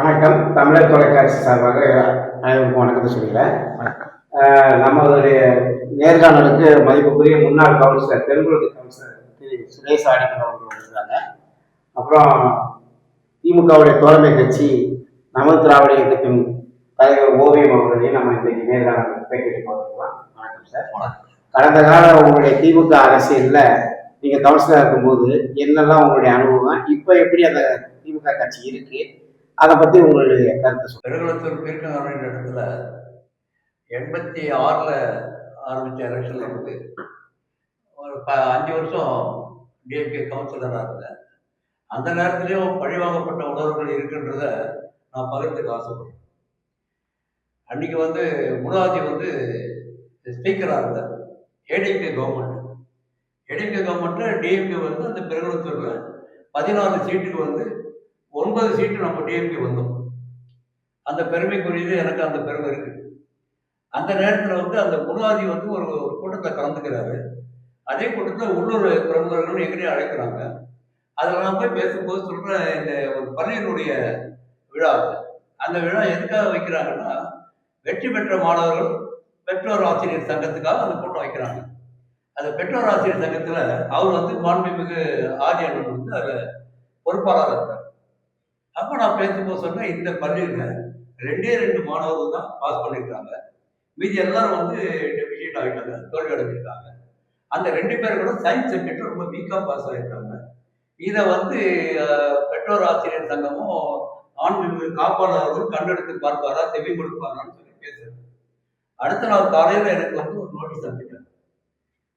வணக்கம். தமிழர் தொலைக்காட்சி சார்பாக அனைவருக்கும் வணக்கத்தை ஆஹ் நம்மளுடைய நேர்காணலுக்கு மதிப்புக்குரிய முன்னாள் கவுன்சிலர் தெலுங்கு கவுன்சிலர் திரு சுரேஷ் ஆடிக்கர் அவர்கள் வந்திருக்காங்க. அப்புறம் திமுகவுடைய தோழமை கட்சி நமது திராவிட இயக்கத்தின் தலைவர் ஓவியம் அவர்களையும் நம்ம இன்றைக்கு நேர்காணல் பேட்டிட்டு போகிறோம் வணக்கம் சார். கடந்த கால உங்களுடைய திமுக அரசியல்ல நீங்க கவுன்சிலர் இருக்கும்போது என்னெல்லாம் உங்களுடைய அனுபவம்? இப்போ எப்படி அந்த திமுக கட்சி இருக்கு? அதை பத்தி உங்களுடைய கருத்தை சொல்லுங்க. பீர்க்கம் பீர்க்கங்காரன் இடத்துல எண்பத்தி ஆறில் ஆரம்பித்த எலெக்ஷனில் இருந்து ஒரு ப அஞ்சு வருஷம் டிஎம்கே கவுன்சிலராக இருந்தேன். அந்த நேரத்துலேயும் பழிவாங்கப்பட்ட உணர்வுகள் இருக்குன்றத நான் பகிர்ந்துக்க ஆசைப்படுறேன் அன்றைக்கி வந்து முனாஜி வந்து ஸ்பீக்கராக இருந்தார். ஏடிஎம்கே கவர்மெண்ட் ஏடிஎம்கே கவர்மெண்ட்டில் டிஎம்கே வந்து அந்த பெருகுளத்தூரில் பதினாலு சீட்டுக்கு வந்து ஒன்பது சீட்டு நம்ம டிஎம்கே வந்தோம். அந்த பெருமைக்குரியது எனக்கு அந்த பெருமை இருக்கு. அந்த நேரத்தில் வந்து அந்த குணாதி வந்து ஒரு கூட்டத்தை கலந்துக்கிறாரு. அதே கூட்டத்தில் உள்ளூர் பிரமுகர்கள் எங்கேயும் அழைக்கிறாங்க. அதெல்லாம் போய் பேசும்போது சொல்கிறேன் இந்த ஒரு பள்ளியினுடைய விழா அந்த விழா எதுக்காக வைக்கிறாங்கன்னா வெற்றி பெற்ற மாணவர்கள் பெற்றோர் ஆசிரியர் சங்கத்துக்காக அந்த கூட்டம் வைக்கிறாங்க. அந்த பெற்றோர் ஆசிரியர் சங்கத்தில் அவர் வந்து மாண்புமிகு ஆரியன் வந்து அதில் பொறுப்பாளராக இருக்கார். அப்போ நான் பேசும்போது சொன்னேன் இந்த பள்ளியில் ரெண்டே ரெண்டு மாணவர்கள் தான் பாஸ் பண்ணியிருக்காங்க மீதி எல்லாரும் வந்து டெபிஷியேட் ஆகிட்டாங்க தோல்வி அடைஞ்சிருக்காங்க அந்த ரெண்டு பேர் கூட சயின்ஸ் சப்ஜெக்ட் ரொம்ப வீக்காக பாஸ் ஆகிருக்காங்க இதை வந்து பெற்றோர் ஆசிரியர் சங்கமும் ஆண்மிகு காப்பாளர்களும் கண்டெடுத்து பார்ப்பாரா செவி கொடுப்பாரான்னு சொல்லி பேசுறேன். அடுத்த நாள் காலையில் எனக்கு வந்து ஒரு நோட்டீஸ் அனுப்பிட்டாங்க.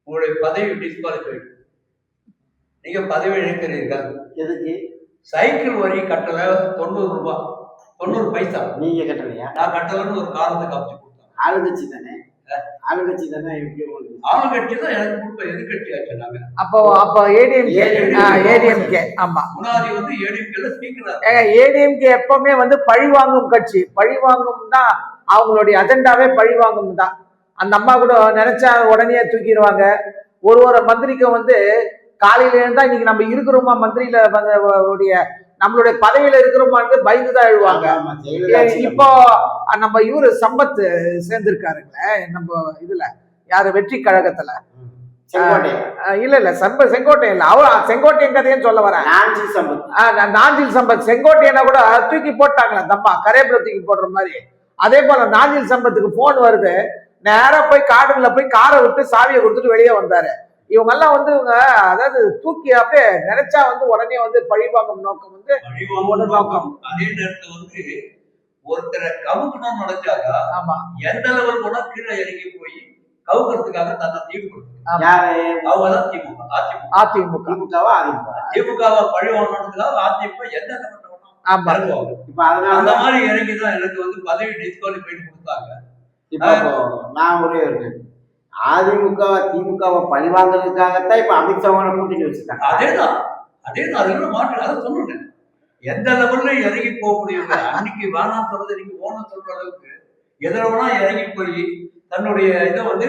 உங்களுடைய பதவி டிஸ்குவாலிஃபைடு நீங்க பதவி இழக்கிறீர்கள். எதுக்கு? சைக்கிள் வரி கட்டல தொண்ணூறு ரூபாய் தொண்ணூறு பைசா. நீங்க கட்டுறீங்க நான் கட்டலன்னு ஒரு காரணத்தை காமிச்சு கொடுத்தேன். ஆளுங்கட்சி தானே? ஆளுங்கட்சி தானே எப்படி ஆளுங்கட்சி தான் எனக்கு கொடுப்ப எதிர்கட்சி ஆச்சு நாங்க. அப்போ அப்போ ஏடிஎம்கே ஏடிஎம்கே ஆமா. முன்னாடி வந்து ஏடிஎம்கேல ஸ்பீக்கர் ஏங்க ஏடிஎம்கே எப்பவுமே வந்து பழி வாங்கும் கட்சி. பழி வாங்கும் தான் அவங்களுடைய அஜெண்டாவே பழி வாங்கும் தான். அந்த அம்மா கூட நினைச்சா உடனே தூக்கிடுவாங்க. ஒரு ஒரு மந்திரிக்கும் வந்து காலையில இருந்தா இன்னைக்கு நம்ம இருக்கிறோமா மந்திரியில உடைய நம்மளுடைய பதவியில இருக்கிறோமான்னு பயந்து தான் எழுவாங்க இப்போ நம்ம இவரு சம்பத் சேர்ந்திருக்காருங்களே நம்ம இதுல யாரு வெற்றி கழகத்துல? இல்ல இல்ல சம்ப செங்கோட்டையன் இல்ல. அவ செங்கோட்டையன் கதையும் சொல்ல வரேன். நாஞ்சி சம்பத். நாஞ்சில் சம்பத். செங்கோட்டையனை கூட தூக்கி போட்டாங்களே தம்மா கரேபில தூக்கி போடுற மாதிரி. அதே போல நாஞ்சில் சம்பத்துக்கு போன் வருது. நேரா போய் காடுல போய் காரை விட்டு சாவியை கொடுத்துட்டு வெளியே வந்தாரு. இவங்க எல்லாம் வந்து இவங்க அதாவது தூக்கி அப்படியே நினைச்சா வந்து உடனே வந்து பழிவாங்கும் நோக்கம் வந்து நோக்கம். அதே நேரத்துல வந்து ஒருத்தரை கவுக்கணும்னு நினைச்சாக்கா ஆமா. எந்த லெவல் கூட கீழே இறங்கி போய் கவுக்கிறதுக்காக தன்னை திமுக அதிமுக. அதிமுக. திமுகவா அதிமுக திமுகவை பழி வாங்கணுன்றதுக்காக அதிமுக எந்த அந்த மாதிரி இறங்கி தான் எனக்கு வந்து பதவி டிஸ்குவாலிஃபை கொடுத்தாங்க. நான் ஒரே ஒரு அதிமுக திமுகவை பழி வாங்குறதுக்காகத்தான் இப்ப அமித்ஷாவோட கூட்டணி வச்சிருக்காங்க. அதேதான். அதேதான். அதுல மாற்று அதை சொல்லுங்க எந்த லெவல்ல இறங்கி போக முடியுங்க அன்னைக்கு வேணாம் சொல்றது நீங்க ஓனம் சொல்ற அளவுக்கு எதிர வேணா இறங்கி போய் தன்னுடைய இதை வந்து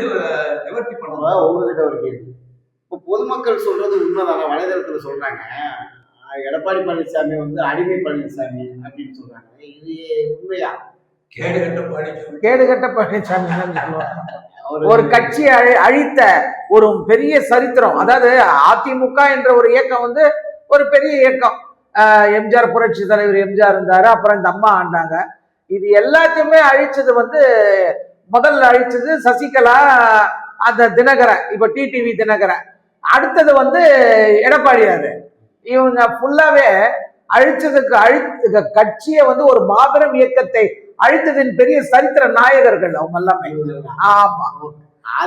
நிவர்த்தி பண்ணுவாங்க உங்ககிட்ட ஒரு கேள்வி. இப்போ பொதுமக்கள் சொல்றது உண்மைதாங்க. வலைதளத்துல சொல்றாங்க. எடப்பாடி பழனிசாமி வந்து அடிமை பழனிசாமி அப்படின்னு சொல்றாங்க. இது உண்மையா? கேடு கட்ட படிச்சு கேடுகட்ட பழனிசாமி தான் சொல்லுவாங்க. ஒரு கட்சியை அழி- அழித்த ஒரு பெரிய சரித்திரம். அதாவது அதிமுக என்ற ஒரு இயக்கம் வந்து ஒரு பெரிய இயக்கம். எம்ஜிஆர் புரட்சி தலைவர் எம்ஜிஆர் இருந்தாரு அப்புறம் இந்த அம்மா ஆண்டாங்க. இது எல்லாத்தையுமே அழிச்சது வந்து முதல்ல அழிச்சது சசிகலா அந்த தினகரன் இப்ப டிடிவி தினகரன். அடுத்தது வந்து எடப்பாடியாரு. இவங்க ஃபுல்லாவே அழிச்சதுக்கு அழித்து கட்சியை வந்து ஒரு மாபெரும் இயக்கத்தை அழித்ததின் பெரிய சரித்திர நாயகர்கள் அவங்க எல்லாமே ஆமா.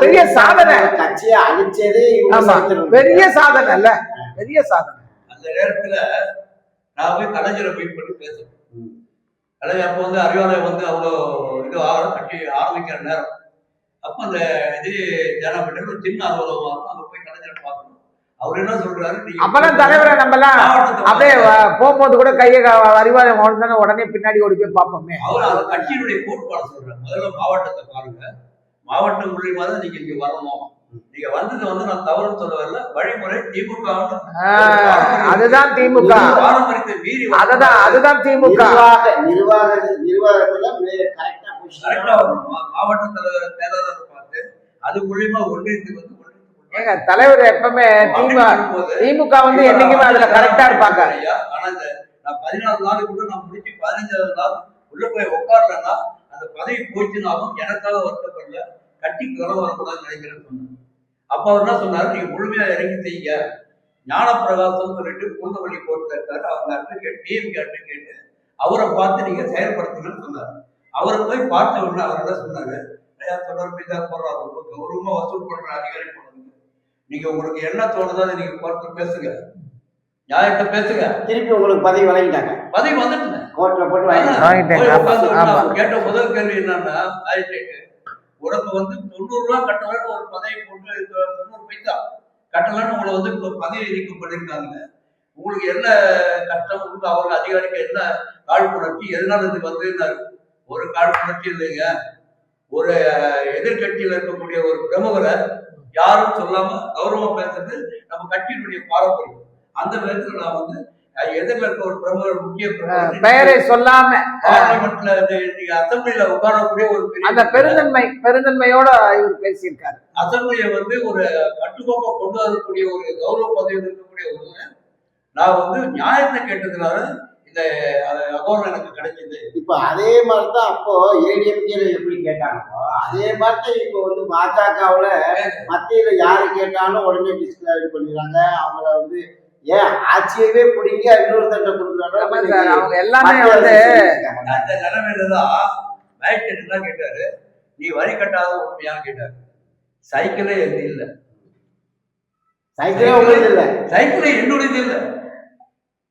பெரிய சாதனை. கட்சியை அழிச்சதே ஆமா. பெரிய சாதனை இல்ல. பெரிய சாதனை. அந்த நேரத்துல நான் போய் கலைஞரை மீட் பண்ணி பேசுறேன். கலைஞர் அப்போ வந்து அறிவாலயம் வந்து அவ்வளோ இது ஆகிற கட்சி ஆரம்பிக்கிற நேரம். அப்போ அந்த இது ஜனாபேட்டையில் ஒரு சின்ன அலுவலகம் இருக்கும். அங்கே போய் கலைஞரை பார்க்கணும். அவர் என்ன சொல்றாரு? நீங்க அப்பெல்லாம் தலைவரை நம்ம எல்லாம் மாவட்டத்தை அப்படியே போகும்போது கூட கையை அறிவாலயம் வாழ்ந்தானே உடனே பின்னாடி ஓடி போய் பார்ப்போமே. அவர் அந்த கட்சியினுடைய கோட்பாடு சொல்றாரு. முதல்ல மாவட்டத்தை பாருங்க. மாவட்டம் மூலியமா தான் நீங்க இங்க வரணும். நீங்க வந்தது வந்து நான் தவறுன்னு சொல்ல வரல வழிமுறை திமுக அதுதான் திமுக. பாரம்பரியத்தை மீறி அதுதான் அதுதான் திமுக. நிர்வாக நிர்வாக நிர்வாகத்துல கரெக்டா மாவட்ட தலைவர் பார்த்து அது மூலியமா ஒன்றியத்துக்கு வந்து ஒன்றியத்துக்கு ஏங்க தலைவர் எப்பவுமே திமுக வந்து என்னைக்குமே அதுல கரெக்டா இருப்பாங்க. நான் பதினாலு நாளுக்குள்ள நான் முடிச்சு பதினஞ்சாவது நாள் உள்ள போய் உட்காரலன்னா அந்த பதவி போச்சுனாலும் எனக்காக வருத்தப்படல. கட்சிக்கு வர வரக்கூடாதுன்னு நினைக்கிறேன்னு சொன்னேன். அப்ப அவர் என்ன சொன்னாரு? நீங்க முழுமையா இறங்கி செய்யுங்க. ஞானப்பிரகாசம் சொல்லிட்டு பூந்தமல்லி கோர்ட்ல இருக்காரு. அவங்க அட்வொகேட் டிஎம்கே அட்வொகேட் அவரை பார்த்து நீங்க செயல்படுத்துங்கன்னு சொன்னாரு. அவரை போய் பார்த்த உடனே அவர் என்ன சொன்னாரு? ஐயா தொடர் மீதா போடுறாரு ரொம்ப கௌரவமா வசூல் பண்ற அதிகாரி போடுறது நீங்க உங்களுக்கு என்ன தோணுதோ அதை நீங்க பார்த்து பேசுங்க. நியாயத்தை பேசுங்க. திருப்பி உங்களுக்கு பதவி வழங்கிட்டாங்க. பதவி வந்துட்டு கோர்ட்ல போட்டு வாங்கிட்டாங்க. கேட்ட முதல் கேள்வி என்னன்னா மேஜிஸ்ட்ரேட் உனக்கு வந்து தொண்ணூறு ரூபா கட்டலன்னு ஒரு பதவி போட்டு தொண்ணூறு பைசா கட்டலன்னு உங்களை வந்து இப்போ பதவி நீக்கம் பண்ணிருக்காங்க. உங்களுக்கு என்ன கஷ்டம்? உங்களுக்கு அவங்க அதிகாரிக்கு என்ன காழ்ப்புணர்ச்சி எதனால இது வந்து ஒரு காழ்ப்புணர்ச்சி இல்லைங்க. ஒரு எதிர்கட்சியில் இருக்கக்கூடிய ஒரு பிரமுகரை யாரும் சொல்லாம கௌரவமா பேசுறது நம்ம கட்சியினுடைய பாரம்பரியம். அந்த விதத்துல நான் வந்து எதிரில் இருக்க ஒரு பிரமுகர் முக்கிய பெயரை சொல்லாம பார்லிமெண்ட்ல அசம்பிளில உட்காரக்கூடிய ஒரு பெரிய அந்த பெருந்தன்மை பெருந்தன்மையோட இவர் பேசியிருக்காரு. அசம்பிளியை வந்து ஒரு கட்டுக்கோப்பா கொண்டு வரக்கூடிய ஒரு கௌரவ பதவியில் இருக்கக்கூடிய ஒருவன் நான் வந்து நியாயத்தை கேட்டதுனால இந்த அஹ், அகௌரவம் எனக்கு கிடைச்சது இப்ப அதே மாதிரி தான் அப்போ ஏடிஎம்கேல எப்படி கேட்டாங்களோ அதே மாதிரி தான் இப்போ வந்து பாஜகவுல மத்தியில யாரு கேட்டாலும் உடனே டிஸ்கிளாரிஃபை பண்ணிடுறாங்க. அவங்கள வந்து ஏன் ஆட்சியவே பிடிங்க இன்னொருத்தட்ட கொடுக்குறாங்க அவங்க எல்லாமே வந்து அந்த நிலைமையில தான் மேஜிஸ்ட்ரேட் என்ன கேட்டாரு. நீ வரி கட்டாத உண்மையான்னு கேட்டாரு. சைக்கிளே எது இல்ல. சைக்கிளே உங்களுக்கு இல்ல. சைக்கிளே என்னுடையது இல்ல.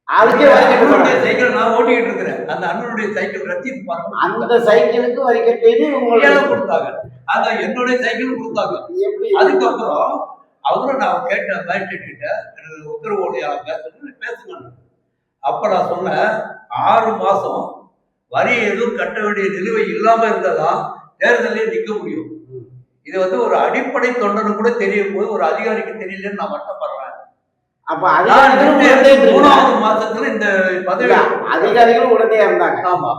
அதுக்கே கட்ட. சைக்கிள் நான் ஓட்டிக்கிட்டு இருக்கிறேன். அந்த அண்ணனுடைய சைக்கிள் ரசீது பாருங்க அந்த சைக்கிளுக்கு வரி உங்களுக்கு கொடுத்தாங்க. அந்த என்னுடைய சைக்கிள் கொடுத்தாங்க. எப்படி? அதுக்கப்புறம் அவரும் நான் கேட்டேன் மேஜிஸ்ட்ரேட் கிட்ட. எனக்கு உத்தரவோடு யாரும் பேசுறது பேசுங்க. அப்ப நான் சொன்னேன் ஆறு மாசம் வரி எதுவும் கட்ட வேண்டிய நிலுவை இல்லாம இருந்ததா தேர்தலே நிக்க முடியும். இது வந்து ஒரு அடிப்படை தொண்டனு கூட தெரியும் போது ஒரு அதிகாரிக்கு தெரியலன்னு நான் மட்டும் அப்ப இருந்தாங்க. மூணாவது மாசத்துல இந்த பதவி இல்ல, அதிகாரிகளும் உடனே இருந்தாங்க ஆமா.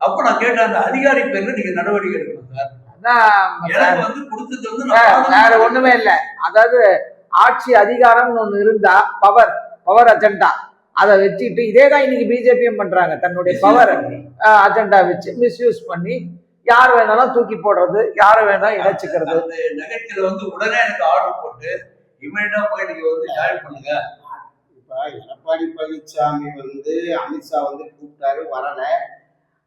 அப்ப நான் கேட்டேன் அந்த அதிகாரி பேர்ல நீங்க நடவடிக்கை எடுக்கணும் சார். எனக்கு வந்து கொடுத்தது வந்து வேற ஒண்ணுமே இல்ல. அதாவது ஆட்சி அதிகாரம்னு ஒண்ணு இருந்தா பவர் பவர் அஜெண்டா அதை வச்சுக்கிட்டு இதே தான் இன்னைக்கு பிஜேபியும் பண்றாங்க. தன்னுடைய பவர் அஜெண்டா வச்சு மிஸ்யூஸ் பண்ணி யார் வேணாலும் தூக்கி போடுறது யாரை வேணாலும் இணைச்சிக்கிறது. அந்த நிகழ்ச்சியில வந்து உடனே எனக்கு ஆர்டர் போட்டு இமீடியட்டா போய் நீங்க வந்து ஜாயின் பண்ணுங்க. இப்ப எடப்பாடி பழனிசாமி வந்து அமித்ஷா வந்து கூப்பிட்டாரு வரல.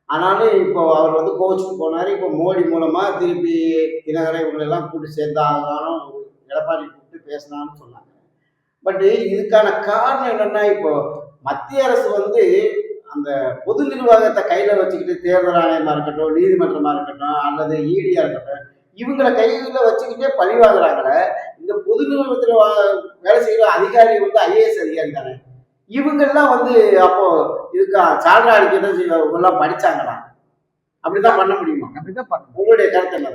ஆனாலும் இப்போ அவர் வந்து கோச்சுக்கு போனாரு. இப்போ மோடி மூலமா திருப்பி தினகரை இவங்களெல்லாம் கூப்பிட்டு சேர்ந்தாலும் எடப்பாடி கூப்பிட்டு பேசினான்னு சொன்னாங்க. பட் இதுக்கான காரணம் என்னன்னா இப்போ மத்திய அரசு வந்து அந்த பொது நிர்வாகத்தை கையில வச்சுக்கிட்டு தேர்தல் ஆணையமா இருக்கட்டும் நீதிமன்றமா இருக்கட்டும் அல்லது ஈடியா இருக்கட்டும் இவங்களை கையில வச்சுக்கிட்டே பழி வாங்குறாங்களே இந்த பொது நிறுவனத்துல வேலை செய்யற அதிகாரி வந்து ஐஏஎஸ் அதிகாரி தானே இவங்கெல்லாம் வந்து அப்போ இதுக்கு சான்றா அடிக்கதான் இவங்க எல்லாம் படிச்சாங்களா? அப்படிதான் பண்ண முடியுமா? அப்படிதான் உங்களுடைய கருத்து என்ன?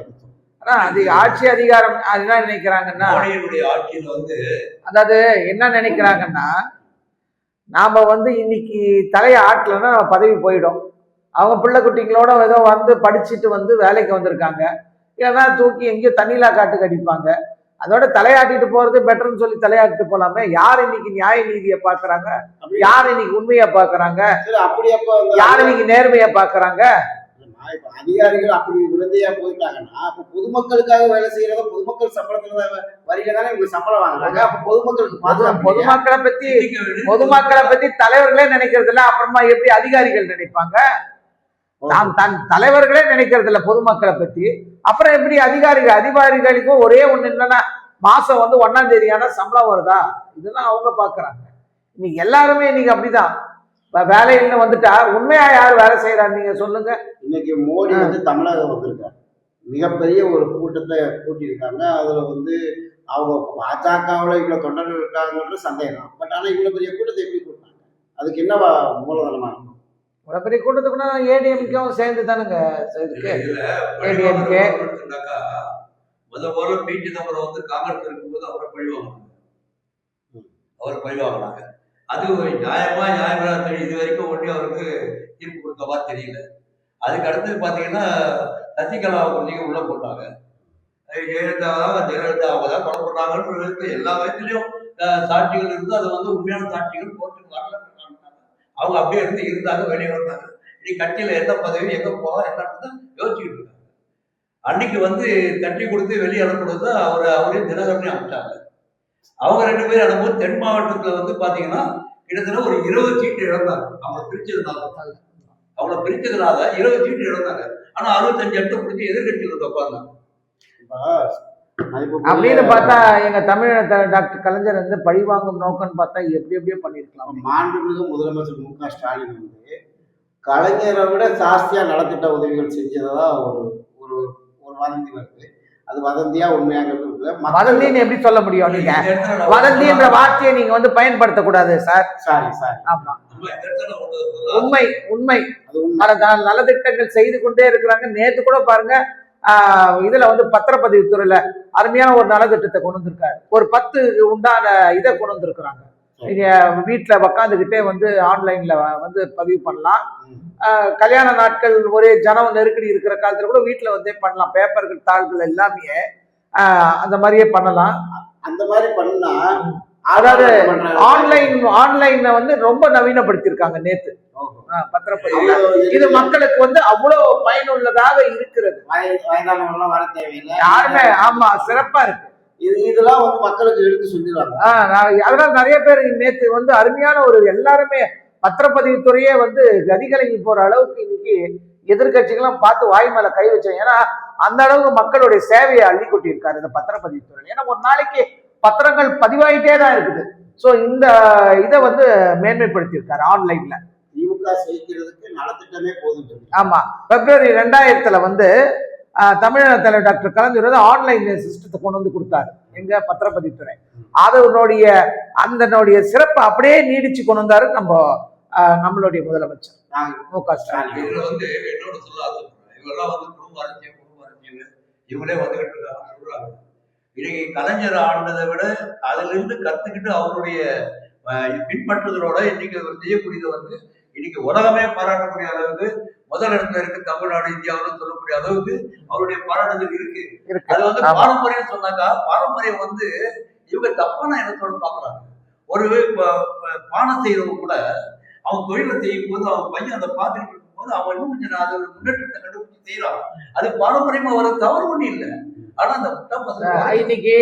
ஆனா அது ஆட்சி அதிகாரம் அது என்ன நினைக்கிறாங்கன்னா ஆட்சியில வந்து அதாவது என்ன நினைக்கிறாங்கன்னா நாம வந்து இன்னைக்கு தலையை ஆட்டலைன்னா நம்ம பதவி போயிடும். அவங்க பிள்ளை குட்டிங்களோட ஏதோ வந்து படிச்சுட்டு வந்து வேலைக்கு வந்திருக்காங்க. இல்லைன்னா தூக்கி எங்கேயோ தண்ணிலா காட்டுக்கு அடிப்பாங்க. அதோட தலையாட்டிட்டு போறது பெட்டர்னு சொல்லி தலையாட்டிட்டு போலாமே. யார் இன்னைக்கு நியாய நீதியை பாக்குறாங்க யார் இன்னைக்கு உண்மையை பாக்குறாங்க யார் இன்னைக்கு நேர்மையை பாக்குறாங்க அதிகாரிகள் அப்படி உடந்தையா போயிட்டாங்கன்னா அப்ப பொதுமக்களுக்காக வேலை செய்யறத பொதுமக்கள் சம்பளத்துல வரியில தானே இவங்க சம்பளம் வாங்குறாங்க? அப்ப பொதுமக்களுக்கு? பொதுமக்களை பத்தி பொதுமக்களை பத்தி தலைவர்களே நினைக்கிறது இல்ல. அப்புறமா எப்படி அதிகாரிகள் நினைப்பாங்க? தாம் தன் தலைவர்களே நினைக்கிறது இல்ல பொதுமக்களை பத்தி. அப்புறம் எப்படி அதிகாரிகள் அதிகாரிகளுக்கும் ஒரே ஒண்ணு என்னன்னா மாசம் வந்து ஒன்னாம் தேதி ஆனா சம்பளம் வருதா? இதெல்லாம் அவங்க பாக்குறாங்க. இன்னைக்கு எல்லாருமே இன்னைக்கு அப்படிதான். இப்ப வேலையில வந்துட்டா உண்மையா யார் வேலை செய்யறாரு நீங்க சொல்லுங்க. இன்னைக்கு மோடி வந்து தமிழகம் வந்திருக்காரு. மிகப்பெரிய ஒரு கூட்டத்தை கூட்டியிருக்காங்க. அதுல வந்து அவங்க பாஜகவுல இவ்வளவு தொண்டர்கள் இருக்காங்கன்ற சந்தேகம். பட் ஆனா இவ்வளவு பெரிய கூட்டத்தை எப்படி கூட்டினாங்க? அதுக்கு என்ன மூலதனமா? இருக்கும் இவ்வளவு பெரிய கூட்டத்துக்குன்னா ஏடிஎம்கேவும் சேர்ந்து தானுங்க இதுக்கு இதுல ADMK. எடுத்துட்டாக்கா முத முதல்ல பி சிதம்பரம் வந்து காங்கிரஸ் இருக்கும்போது அவரை பழி வாங்கினாங்க. அவரை பழி வாங்கினாங்க. அது ஒரு நியாயமா நியாயமா தெரியும் இது வரைக்கும் ஒன்றே அவருக்கு தீர்ப்பு கொடுத்தவா தெரியல. அதுக்கு அடுத்து பாத்தீங்கன்னா சசிகலா கொஞ்சம் உள்ள போட்டாங்க. அஹ் ஜெயலலிதா அவங்க தான் கொலை பண்ணாங்கன்னு. எல்லா வயசுலயும் சாட்சிகள் இருந்து அது வந்து உண்மையான சாட்சிகள் கோர்ட்டுக்கு வரல. அவங்க அப்படியே இருந்து இருந்தாங்க வெளியே வந்தாங்க. இனி கட்சியில எந்த பதவியும் எங்க போகலாம் என்னன்னு யோசிச்சுக்கிட்டு இருக்காங்க. அன்னைக்கு வந்து தட்டி கொடுத்து வெளியே அனுப்புறது தான் அவர் அவரையும் தினகரனையும் அனுப்பிச்சாங்க. அவங்க ரெண்டு பேரும் அனுப்பும்போது தென் மாவட்டத்துல வந்து பாத்தீங்கன்னா கிட்டத்தட்ட ஒரு இருபது சீட்டு இழந்தாங்க. அவங்கள பிரிச்சதுனால. அவங்கள பிரிச்சதுனால இருபது சீட்டு இழந்தாங்க. ஆனா அறுபத்தஞ்சு இடத்த பிடிச்சி எதிர்கட்சியில் வந்து உட்கார்ந்தாங்க அப்படின்னு பார்த்தா எங்க தமிழக டாக்டர் கலைஞர் வந்து பழி வாங்கும் நோக்கம்னு பார்த்தா எப்படி எப்படியோ பண்ணிருக்கலாம் மாண்புமிகு முதலமைச்சர் மு. க. ஸ்டாலின் வந்து கலைஞரை விட ஜாஸ்தியா நலத்திட்ட உதவிகள் செஞ்சதா ஒரு ஒரு ஒரு வதந்தி வருது. அது வதந்தியா உண்மையாங்கிறது வதந்தின்னு எப்படி சொல்ல முடியும் நீங்க இந்த இடத்துல நான் வதந்தி என்ற வார்த்தையை நீங்க வந்து பயன்படுத்தக்கூடாது சார். Sorry sorry. ஆமா. உண்மை உண்மை. அது உண்மை. பல ந- நலத்திட்டங்கள் செய்து கொண்டே இருக்கிறாங்க. நேத்து கூட பாருங்க இதுல வந்து பத்திரப்பதிவு துறையில அருமையான ஒரு நலத்திட்டத்தை கொண்டு வந்திருக்காரு. ஒரு பத்து உண்டான இதை கொண்டு வந்திருக்கிறாங்க. நீங்க வீட்டுல உக்காந்துக்கிட்டே வந்து ஆன்லைன்ல வந்து பதிவு பண்ணலாம். கல்யாண நாட்கள் ஒரே ஜனம் நெருக்கடி இருக்கிற காலத்துல கூட வீட்டுல வந்தே பண்ணலாம். பேப்பர்கள் தாள்கள் எல்லாமே அந்த மாதிரியே பண்ணலாம். அந்த மாதிரி பண்ணால் அதாவது? ஆன்லைன் ஆன்லைன்ல வந்து ரொம்ப நவீனப்படுத்தியிருக்காங்க நேத்து. பத்திரப்பதிவு இது மக்களுக்கு வந்து அவ்வளவு பயனுள்ளதாக இருக்கிறது. வய- வயதானவங்கலாம் வர தேவையில்லை. யாருமே ஆமா சிறப்பா இருக்கு. இது இதெல்லாம் வந்து மக்களுக்கு எடுத்து சொல்லிடுவாங்க. அதனால நிறைய பேர் நேத்து வந்து அருமையான ஒரு எல்லாருமே பத்திரப்பதிவு துறையே வந்து கதிகலங்கி போற அளவுக்கு இன்னைக்கு எதிர்கட்சிகளும் பார்த்து வாய் மேல கை வச்சாங்க. ஏன்னா அந்த அளவுக்கு மக்களுடைய சேவையை அள்ளி கொட்டியிருக்காரு இந்த பத்திரப்பதிவு துறையில ஏன்னா ஒரு நாளைக்கு பத்திரங்கள் பதிவாயிட்டே தான் இருக்குது. ஸோ இந்த இதை வந்து மேன்மைப்படுத்தியிருக்காரு ஆன்லைன்ல. திமுக செய்கிறதுக்கு நலத்திட்டமே போதும் ஆமா. பிப்ரவரி ரெண்டாயிரத்துல வந்து தமிழக தலைவர் டாக்டர் கலைஞர் வந்து ஆன்லைன் சிஸ்டத்தை கொண்டு வந்து கொடுத்தாரு. எங்க பத்திரப்பதித்துறை. அதனுடைய அதனுடைய சிறப்பை அப்படியே நீடிச்சு கொண்டு வந்தாரு நம்ம நம்மளுடைய முதலமைச்சர். மு க ஸ்டாலின். இவங்களே வந்துகிட்டு இருக்காங்க இன்னைக்கு கலைஞர் ஆண்டதை விட அதுல இருந்து கத்துக்கிட்டு அவருடைய பின்பற்றுதலோட இன்னைக்கு அவர் செய்யக்கூடியது வந்து இன்னைக்கு உலகமே பாராட்டக்கூடிய அளவுக்கு முதல் இடத்துல இருக்கு தமிழ்நாடு இந்தியாவில் சொல்லக்கூடிய அளவுக்கு அவருடைய பாராட்டுதல் இருக்கு. அது வந்து. பாரம்பரியம் சொன்னாக்கா பாரம்பரியம் வந்து இவங்க தப்பான எண்ணத்தோட பாக்குறாங்க. ஒரு ப- ப- பானை செய்யறவங்க கூட அவன் தொழிலை செய்யும் போது அவன் பையன் அதை பார்த்துட்டு இருக்கும்போது அவன் இன்னும் கொஞ்சம் அதோட முன்னேற்றத்தை கண்டுபிடிச்சு செய்யறான் அது பாரம்பரியமா வர தவறு ஒண்ணும் இல்லை. ஆனா அந்த முட்டா பசங்க இன்னைக்கு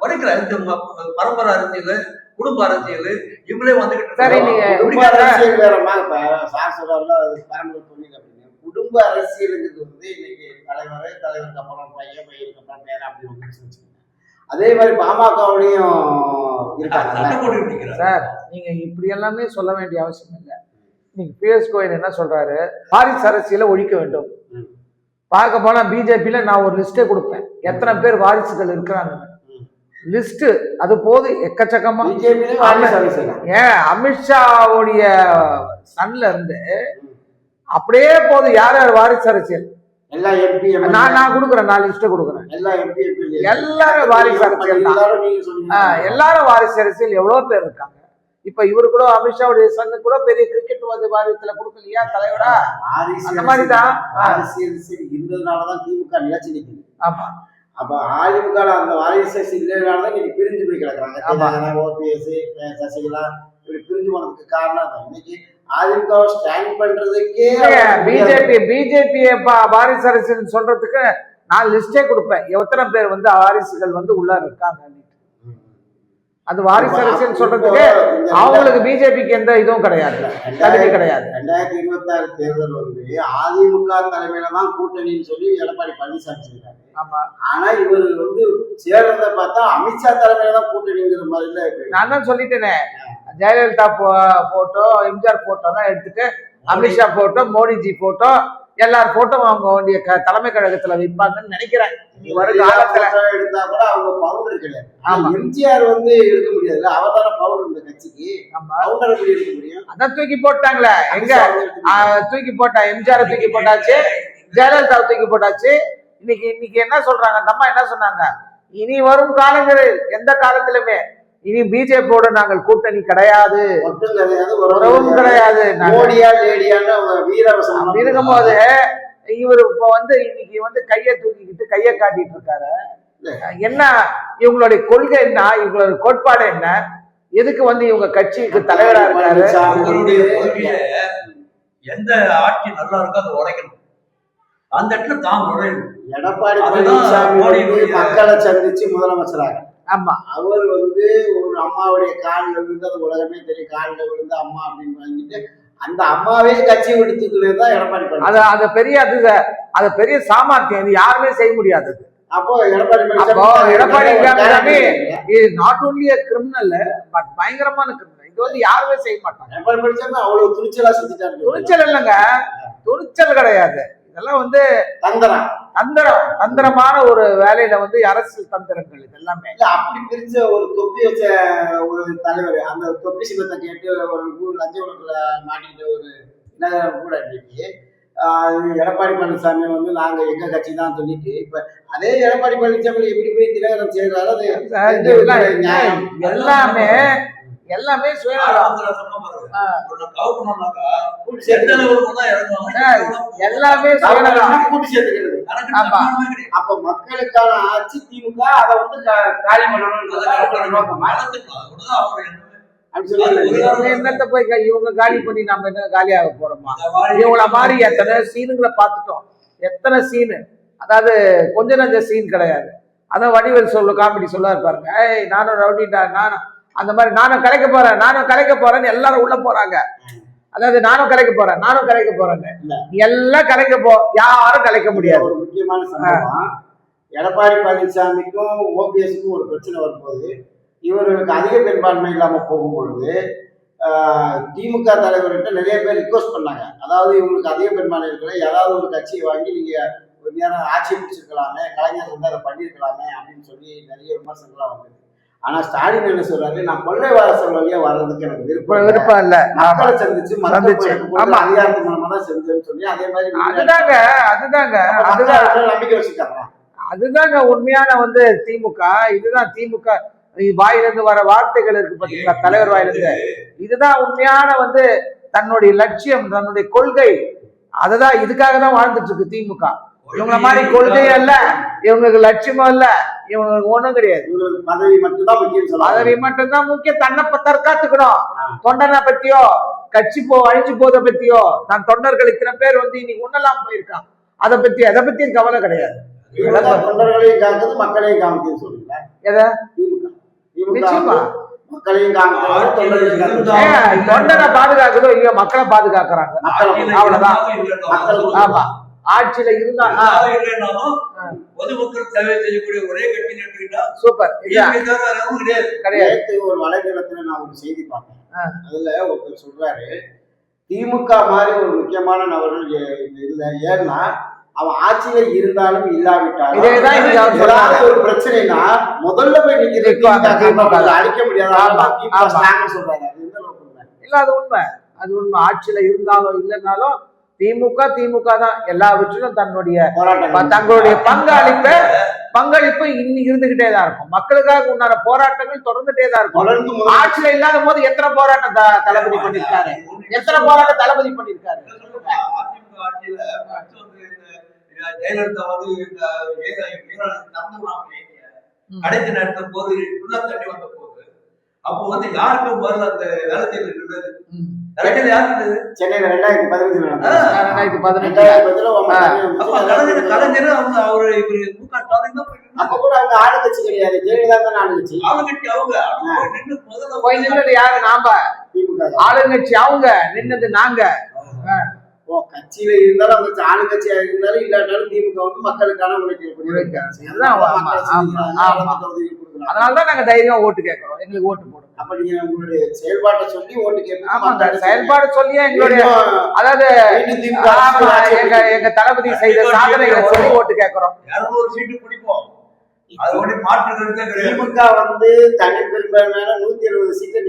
உடைக்கிற இந்த பரம்பரை அரசியல் குடும்ப அரசியல் இவங்களே வந்துகிட்டு சரி, இருக்காங்க. நீங்க- குடும்ப அரசியல் வேறமா இப்ப சார் சொல்றாருல பரம்பரை தொழில் அப்படின்னு. குடும்ப அரசியலுங்கிறது வந்து இன்னைக்கு தலைவர் தலைவருக்கு அப்புறம் பையன் பையனுக்கு அப்புறம் பேரன் அப்படி வந்துருச்சுன்னு வச்சுக்கோங்க. அதே மாதிரி பாமகவுடையும் இருக்காங்க. சார் நீங்க இப்படி எல்லாமே சொல்ல வேண்டிய அவசியம் இல்லை. இன்னைக்கு பிஎஸ் கோயல் என்ன சொல்றாரு? வாரிசு அரசியலை ஒழிக்க வேண்டும். பார்க்க போனா பிஜேபியில நான் ஒரு லிஸ்டே கொடுப்பேன். எத்தனை பேர் வாரிசுகள் இருக்கிறாங்க. லிஸ்ட் அது போது எக்கச்சக்கமா. ஏன் அமித்ஷாவுடைய சன்ல இருந்து அப்படியே போதும் யார் யார் வாரிசு அரசியல்? எல்லா எம்பி நான் நான் கொடுக்குறேன் நான் லிஸ்ட் கொடுக்குறேன். எல்லா எம்பி எல்லாரும் வாரிசு அரசியல் எல்லாரும் வாரிசு அரசியல் எவ்வளவு பேர் இருக்காங்க? இப்ப இவரு கூட அமித்ஷாவுடைய சன்னு கூட பெரிய கிரிக்கெட் வந்து வாரியத்துல கொடுக்கலையா தலைவரா? அந்த மாதிரி தான். வாரிசு அரசியல் இருந்ததுனாலதான் திமுக நிலைச்சு நிக்குது. ஆமா. அப்ப அதிமுக அந்த வாரிசு இல்லைனாலதான் இன்னைக்கு பிரிஞ்சு போய் கிடக்குறாங்க. ஆமா. ஓபிஎஸ் சசிகலா இப்படி பிரிஞ்சு போனதுக்கு காரணம். இன்னைக்கு அதிமுக ஸ்டாண்ட் பண்றதுக்கே பிஜேபி பிஜேபி வாரிசு அரசியல் சொல்றதுக்கு நான் லிஸ்டே கொடுப்பேன். எத்தனை பேர் வந்து வாரிசுகள் வந்து உள்ள இருக்காங்க அது வாரிசு அரசியல் சொல்றதுக்கு அவங்களுக்கு பிஜேபிக்கு எந்த இதுவும் கிடையாது. தகுதி கிடையாது. ரெண்டாயிரத்தி இருபத்தி ஆறு தேர்தல் வந்து அதிமுக தலைமையில தான் கூட்டணின்னு சொல்லி எடப்பாடி பழனிசாமி சொல்றாரு. ஆமா. ஆனா இவர் வந்து சேர்றத பார்த்தா அமித்ஷா தலைமையில தான் கூட்டணிங்கிற மாதிரில இருக்கு. நான் தான் சொல்லிட்டேனே. ஜெயலலிதா போட்டோ எம்ஜிஆர் போட்டோ தான் எடுத்துட்டு அமித்ஷா போட்டோ மோடிஜி போட்டோ எல்லார் போட்டோ அவங்க வேண்டிய தலைமை கழகத்துல வைப்பாங்கன்னு நினைக்கிறேன். இனி வரும் காலத்துல photo எடுத்தா கூட அவங்க பவுண்டர் கிடையாது ஆமா. எம்ஜிஆர் வந்து எடுக்க முடியாதுல்ல? அவர் தானே பவுண்டர் இந்த கட்சிக்கு. ஆமா. பவுண்டர் எப்படி எடுக்க முடியும்? அதான் தூக்கி போட்டாங்களே. எங்க? முடியாது. தூக்கி போட்டா எம்ஜிஆர் தூக்கி போட்டாச்சு ஜெயலலிதா தூக்கி போட்டாச்சு. இன்னைக்கு இன்னைக்கு என்ன சொல்றாங்க? அந்த அம்மா என்ன சொன்னாங்க? இனி வரும் காலங்களில் எந்த காலத்திலுமே. இனி பிஜேபியோட நாங்கள் கூட்டணி கிடையாது. உறவும் கிடையாது. மோடியா வீரவசனம் இருக்கும்போது இவர் இப்போ வந்து இன்னைக்கு வந்து கையை தூக்கிக்கிட்டு கையை காட்டிட்டு இருக்காரு. என்ன இவங்களுடைய கொள்கை என்ன? இவங்களுடைய கோட்பாடு என்ன? எதுக்கு வந்து இவங்க கட்சிக்கு தலைவரா இருக்காரு? எந்த ஆட்சி நல்லா இருக்கோ அதை உடைக்கணும். அந்த இடத்துல தான் நுழையணும் எடப்பாடி பழனிசாமி மக்களை சந்திச்சு முதலமைச்சராக. ஆமா. அவர் வந்து ஒரு அம்மாவுடைய காலில் விழுந்து அது உலகமே தெரியும் காலில் விழுந்து அம்மா அப்படின்னு வாங்கிட்டு அந்த அம்மாவே கட்சி விடுத்துக்கிறது தான் எடப்பாடி அது அது பெரிய அது அது பெரிய சாமர்த்தியம். இது யாருமே செய்ய முடியாது அப்போ எடப்பாடி எடப்பாடி பழனிசாமி. இது நாட் ஓன்லி கிரிமினல் பட் பயங்கரமான கிரிமினல் இது வந்து யாருமே செய்ய மாட்டாங்க. எடப்பாடி பழனிசாமி அவ்வளவு துணிச்சலா செஞ்சுட்டாரு. துணிச்சல் இல்லைங்க. துணிச்சல் கிடையாது. இதெல்லாம் வந்து தந்திரம். தந்திரம் தந்திரமான ஒரு வேலையில வந்து அரசியல் தந்திரங்கள் இது எல்லாமே இல்ல அப்படி பிரிச்ச ஒரு தொப்பி வச்ச ஒரு தலைவர் அந்த தொப்பி சின்னத்தை கேட்டு ஒரு ஊர் லஞ்சகுளத்துல மாட்டிக்கிட்ட ஒரு நகரம் கூட இன்னைக்கு எடப்பாடி பழனிசாமி வந்து நாங்க எங்க கட்சி தான் சொல்லிட்டு இப்ப அதே எடப்பாடி பழனிசாமி எப்படி போய் தினகரன் செய்யறாரு அது எல்லாம்? எல்லாமே எல்லாமே ஆமா. அப்ப மக்களுக்கான ஆட்சி திமுக அதை வந்து காலி இவங்க என்னத்த போய் க- இவங்க காலி பண்ணி நம்ம என்ன காலியாக போறோமா? இவங்கள மாதிரி எத்தனை சீனுங்களை பார்த்துட்டோம். எத்தனை சீனு? அதாவது கொஞ்ச நஞ்ச சீன் கிடையாது. அதான் வடிவேல் சொல்லு காமெடி சொல்ல பாருங்க. ஏய் நானும் ரவுடிடா நானும் அந்த மாதிரி நானும் கலைக்க போறேன் நானும் கலைக்க போறேன்னு எல்லாரும் உள்ள போறாங்க. அதாவது நானும் கலைக்க போறேன் நானும் கலைக்க போறேன்னு. எல்லாம் கலைக்க போ யாரும் கலைக்க முடியாது. ஒரு முக்கியமான சம்பவம். எடப்பாடி பழனிசாமிக்கும் ஓபிஎஸ்க்கும் ஒரு பிரச்சனை வரும்போது இவர்களுக்கு அதிக பெரும்பான்மை இல்லாம போகும் பொழுது ஆஹ், திமுக தலைவர்கிட்ட நிறைய பேர் ரிக்வஸ்ட் பண்ணாங்க. அதாவது இவங்களுக்கு அதிக பெரும்பான்மை இருக்கிற ஏதாவது ஒரு கட்சியை வாங்கி நீங்க ஒரு நேரம் ஆட்சி பிடிச்சிருக்கலாமே கலைஞர் வந்து அதை பண்ணியிருக்கலாமே அப்படின்னு சொல்லி நிறைய விமர்சனங்கள்லாம் வந்தது. ஆனா ஸ்டாலின் என்ன சொல்றாரு? நான் கொள்ளை வாரசல் வழியா வர்றதுக்கு எனக்கு விருப்பம் இல்லை. விருப்பம் இல்ல. ஆமா. மக்களை சந்திச்சு. சந்திச்சு. ஆமா. அதிகாரத்து மூலமா தான் செஞ்சேன்னு சொல்லி அதே மாதிரி அதுதாங்க அதுதாங்க. அதுதான். நம்பிக்கை வச்சுக்காங்க அதுதாங்க உண்மையான வந்து திமுக. இதுதான் திமுக. வாயிலிருந்து வர வார்த்தைகள் இருக்கு பாத்தீங்களா? தலைவர் வாயிலிருந்து. இதுதான் உண்மையான வந்து தன்னுடைய லட்சியம் தன்னுடைய கொள்கை. அதுதான் இதுக்காக தான் வாழ்ந்துட்டு இருக்கு திமுக. இவங்கள மாதிரி கொள்கையும் இல்ல இவங்களுக்கு லட்சியமும் இல்ல இவங்களுக்கு ஒண்ணும் கிடையாது. பதவி மட்டும்தான் முக்கியம் பதவி மட்டும்தான் முக்கிய தன்னை தற்காத்துக்கணும். தொண்டனை பத்தியோ கட்சி போ அழிஞ்சு போதை பத்தியோ தன் தொண்டர்கள் இத்தனை பேர் வந்து இன்னைக்கு ஒண்ணெல்லாம் போயிருக்கான். அதை பத்தி அதை பத்தியும் கவலை கிடையாது. தொண்டர்களையும் காக்குது மக்களையும் காமிக்குது சொல்லுங்க எதை? திமுக. திமுக நிச்சயமா. தொண்டனை பாதுகாக்குதோ இல்லையோ மக்களை பாதுகாக்கிறாங்க. அவ்வளவுதான். ஆமா. ஆட்சியில இருந்தா ஆ, இருந்தாலும் இல்லைனாலும் ஆ. பொதுமக்கள் சேவை செய்யக்கூடிய ஒரே கட்சி எடுத்துக்கிட்டா சூப்பர். கிடையாது. கிடையாது. ஒரு வலைதளத்துல நான் ஒரு செய்தி பார்த்தேன். அதுல ஒருத்தர் சொல்றாரு திமுக மாதிரி ஒரு முக்கியமான நபர்கள் இல்ல. ஏன்னா அவன் ஆட்சியில இருந்தாலும் இல்லாவிட்டாலும் ஒரு பிரச்சனைனா முதல்ல போய். காரங்க. அழிக்க முடியாது. சொல்றாங்க? இல்ல அது உண்மை. அது உண்மை. ஆட்சியில இருந்தாலும் இல்லைனாலும் திமுக திமுக தான் எல்லாவற்றிலும் தன்னுடைய தங்களுடைய பங்களிப்பை பங்களிப்பு இன்னி இருந்துகிட்டே தான் இருக்கும் மக்களுக்காக உண்டான போராட்டங்கள் தொடர்ந்துட்டே தான் இருக்கும் ஆட்சியில இல்லாத போது எத்தனை போராட்டம் தளபதி பண்ணிருக்காரு எத்தனை போராட்டம் தளபதி பண்ணிருக்காரு ஜெயலலிதா வந்து. கடைசி நேரத்துல போது உள்ள தண்ணி வந்த போது அப்போ வந்து யாருக்கும் முதல்ல அந்த வேலை செய்யறது இருந்தது. கடைசியில் யார் இருந்தது? சென்னையில ரெண்டாயிரத்தி பதினஞ்சுல ரெண்டாயிரத்தி. அப்ப கலைஞர் அவங்க அவரு இவரு அப்ப கூட அவங்க ஆளுங்கட்சி கிடையாது. ஜெயலலிதா தான் ஆளுங்கட்சி. ஆளுங்கட்சி அவங்க. நின்னு முதல்ல போய் யாரு? நாம. ஆளுங்கட்சி அவங்க நின்னது நாங்க. ஓ கட்சியில இருந்தாலும் அந்த ஆளுங்கட்சியா இருந்தாலும் இல்லாட்டாலும் திமுக வந்து மக்களுக்கான ஆமா, ஆமா, ஆமா. கொடுக்குறாங்க. அதனாலதான் நாங்க தைரியம் ஓட்டு கேட்கறோம் எங்களுக்கு ஓட்டு போடுங்க. அப்ப நீங்க உங்களுடைய செயல்பாட்டை சொல்லி ஓட்டு. ஆமாங்க மக்கள் செயல்பாடு சொல்லியே எங்களுடைய அதாவது ஆமா, எங்க எங்க தளபதி செய்த சாதனைகளை சொல்லி ஓட்டு கேட்கறோம் இருநூறு சீட்டு பிடிப்போம். திமுக வந்து தனி பெரும்பான்மையான நூத்தி எழுபது சீட்டு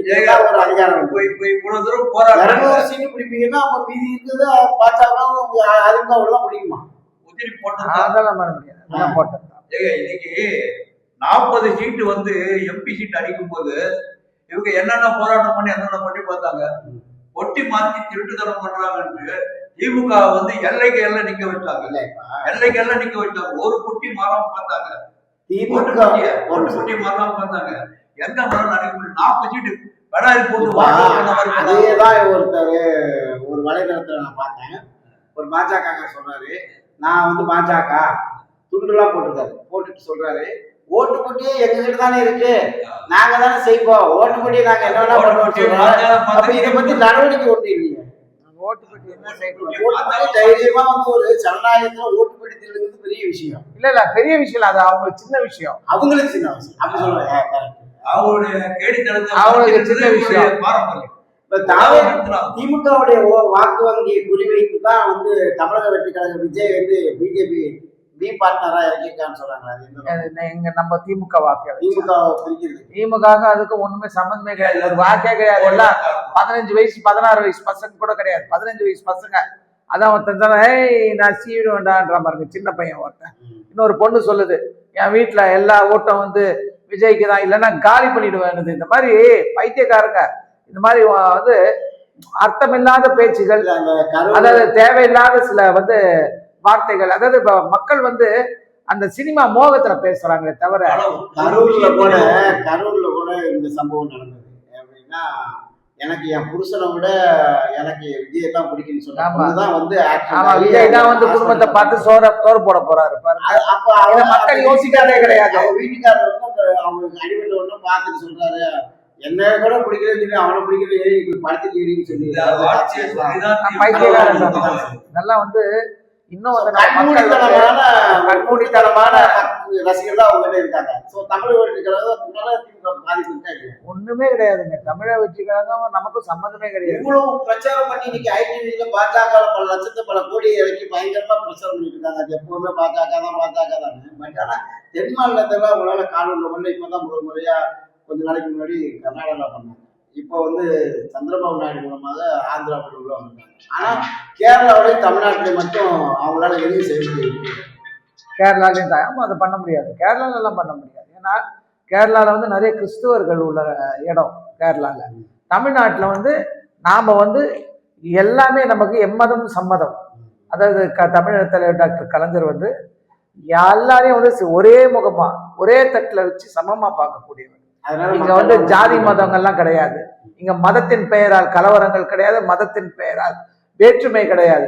ஒரு அதிகாரம் வந்து போய் போய் இவ்வளவு தூரம் போராட்டம். இருநூறு சீட்டு பிடிப்பீங்கன்னா அப்ப மீதி இருக்கிறது பாஜக அதிமுக தான் பிடிக்குமா? உதிரி போட்டது? அதெல்லாம் பண்ண முடியாது. போட்டது இன்னைக்கு நாற்பது சீட்டு வந்து எம்பி சீட் அடிக்கும் போது இவங்க என்னென்ன போராட்டம் பண்ணி என்னென்ன பண்ணி பார்த்தாங்க? ஒட்டி மாத்தி திருட்டுத்தனம் பண்றாங்கன்ட்டு திமுக வந்து எல்லைக்கு எல்லை நிக்க வச்சாங்க எல்லைக்கு எல்லை நிக்க வச்சாங்க ஒரு குட்டி மாறாம பார்த்தாங்க. ஒரு ஓட்டு குட்டி மாறாம பார்த்தாங்க எந்த மரம் நடக்க முடியும் நாற்பது சீட்டு பெடாரி போட்டு. அதேதான் ஒருத்தர் ஒரு வலைதளத்துல நான் பார்த்தேன். ஒரு பாஜக சொல்றாரு நான் வந்து பாஜக. துண்டுலாம் போட்டிருக்காரு. போட்டுட்டு சொல்றாரு ஓட்டு போட்டியே எங்க கிட்ட தானே இருக்கு? நாங்க தானே செய்வோம். ஓட்டு போட்டியை நாங்க என்ன பண்ணுவோம் இதை பத்தி நடவடிக்கை ஒண்ணு இல்லையே. ஓட்டு பெட்டி என்ன செய்யணும் தைரியமா வந்து ஒரு ஜனநாயகத்துல ஓட்டு போட்டி திருடுங்கிறது பெரிய விஷயம். இல்ல இல்ல பெரிய விஷயம் இல்ல அது அவங்களுக்கு சின்ன விஷயம். அவங்களுக்கு சின்ன விஷயம். அப்படி சொல்றேன் அவருடைய கேடித்தனத்தை அவங்களுக்கு மறைக்கிறது சின்ன விஷயம். பாரம்பரியம். திமுகவுடைய ஓ- வாக்கு வங்கியை குறிவைத்து தான் வந்து தமிழக வெற்றி கழக விஜய் வந்து பிஜேபி பி பார்ட்னரா இறக்கியிருக்கான்னு சொல்றாங்க எங்க நம்ம திமுக வாக்கு திமுக திமுக அதுக்கு ஒண்ணுமே சம்பந்தமே கிடையாது. ஒரு வாக்கே கிடையாது. எல்லாம் பதினஞ்சு வயசு பதினாறு வயசு பசங்க கூட கிடையாது. பதினஞ்சு வயசு பசங்க. அதான் ஒருத்தன் ஏய் நான் சீவிடுவேன்டான்ற பாருங்க சின்ன பையன் ஒருத்தன். இன்னொரு பொண்ணு சொல்லுது என் வீட்டுல எல்லா ஓட்டம் வந்து விஜய்க்கு தான். இல்லைன்னா காலி பண்ணிடுவேன் இந்த மாதிரி பைத்தியக்காரங்க. இந்த மாதிரி வந்து அர்த்தமில்லாத பேச்சுகள். அதாவது தேவையில்லாத சில வந்து வார்த்தைகள். அதாவது இப்ப மக்கள் வந்து அந்த சினிமா மோகத்துல பேசுறாங்களே தவிர கரூர்ல கூட கரூர்ல கூட இந்த சம்பவம் நடந்தது. அப்படின்னா எனக்கு என் புருஷனை விட எனக்கு விஜய் தான் பிடிக்கும்னு சொன்ன ஆமா. பொண்ணுதான் வந்து ஆமா விஜய் தான் வந்து குடும்பத்தை பார்த்து சோற சோறு போட போறாரு அப்ப அவங்க மக்கள் யோசிக்காதே கிடையாது. அவங்க வீட்டுக்காரர் வந்து அவங்களுக்கு அடிபட்ட உடனே பார்த்துட்டு சொல்றாரு. என்ன கூட பிடிக்கிறது சொல்லி அவனை பிடிக்கிறது ஏறி இப்படி படத்துக்கு ஏறின்னு சொல்லி. இதெல்லாம் வந்து இன்னும் கண்மூடித்தனமான ரசிகர்கள் தான் அவங்ககிட்ட இருக்காங்க. சோ தமிழ் திமுக பாதிப்பு? ஒண்ணுமே கிடையாதுங்க. தமிழ வச்சுக்காக நமக்கும் சம்மந்தமே கிடையாது. இவ்வளவு பிரச்சாரம் பண்ணி இன்னைக்கு ஐடிவில பாஜக பல லட்சத்து பல கோடி இறக்கி பயங்கரமா பிரச்சாரம் பண்ணிட்டு இருக்காங்க. எப்பவுமே பாஜக தான் பாஜக தான். பட் ஆனா தென் மாநிலத்துல உங்களால காணொலி பண்ணல இப்பதான் முதல் முறையா கொஞ்ச நாளைக்கு முன்னாடி கர்நாடகால பண்ணாங்க இப்போ வந்து சந்திரபாபு நாயுடு மூலமாக ஆந்திராவில் உள்ள வந்தாங்க ஆனா கேரளாவிலையும் தமிழ்நாட்டிலையும் மட்டும் அவங்களால எதுவும் செய்ய முடியாது கேரளாலையும் தான் அதை பண்ண முடியாது. கேரளால எல்லாம் பண்ண முடியாது. ஏன்னா கேரளால வந்து நிறைய கிறிஸ்துவர்கள் உள்ள இடம் கேரளால. தமிழ்நாட்டுல வந்து நாம வந்து எல்லாமே நமக்கு எம்மதம் சம்மதம். அதாவது க தமிழகத்தில் டாக்டர் கலைஞர் வந்து எல்லாரையும் வந்து ஒரே முகமா ஒரே தட்டுல வச்சு சமமா பார்க்கக்கூடியவர். இங்க வந்து ஜாதி மதங்கள்லாம் கிடையாது. இங்க மதத்தின் பெயரால் கலவரங்கள் கிடையாது மதத்தின் பெயரால். வேற்றுமை கிடையாது.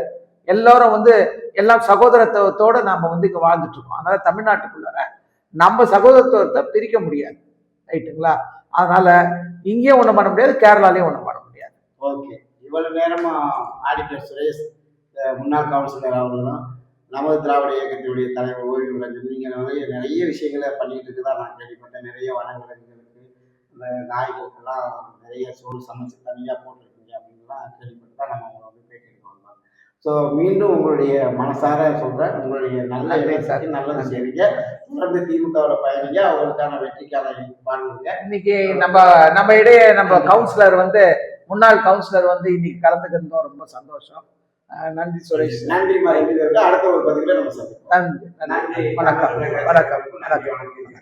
எல்லாரும் வந்து எல்லாம் சகோதரத்துவத்தோட நாம வந்து இங்க வாழ்ந்துட்டு இருக்கோம். அதனால தமிழ்நாட்டுக்குள்ளார நம்ம சகோதரத்துவத்தை பிரிக்க முடியாது. ரைட்டுங்களா? அதனால இங்கேயும் ஒண்ணும் பண்ண முடியாது கேரளாலையும் ஒண்ணும் பண்ண முடியாது. ஓகே. இவ்வளவு நேரமா ஆடிட்டர் சுரேஷ் முன்னாள் கவுன்சிலர் அவர்களும் நமது திராவிட இயக்கத்தினுடைய தலைவர் ஓய்வு ரஞ்சன் நீங்க நிறைய விஷயங்களை பண்ணிட்டு இருக்குதா நான் கேள்விப்பட்டேன். நிறைய வனவிலங்குகளுக்கு இந்த நாய்களுக்கெல்லாம் நிறைய சோறு சமைச்சு தனியாக போட்டிருக்கீங்க அப்படின்லாம் கேள்விப்பட்டு தான் நம்ம உங்களை வந்து பேட்டி எடுக்க வந்தோம். ஸோ மீண்டும் உங்களுடைய மனசார சொல்றேன். உங்களுடைய நல்ல சார். நல்லது செய்வீங்க. தொடர்ந்து திமுகவில் பயணிங்க. அவங்களுக்கான வெற்றிக்கான பாடுங்க இன்னைக்கு நம்ம நம்ம இடையே நம்ம கவுன்சிலர் வந்து முன்னாள் கவுன்சிலர் வந்து இன்னைக்கு கலந்துக்கிறதும் ரொம்ப சந்தோஷம். நன்றி சுரேஷ். நன்றி அடுத்த ஒரு பதிவில் நம்ம சந்திப்போம். நன்றி வணக்கம். வணக்கம். வணக்கம்.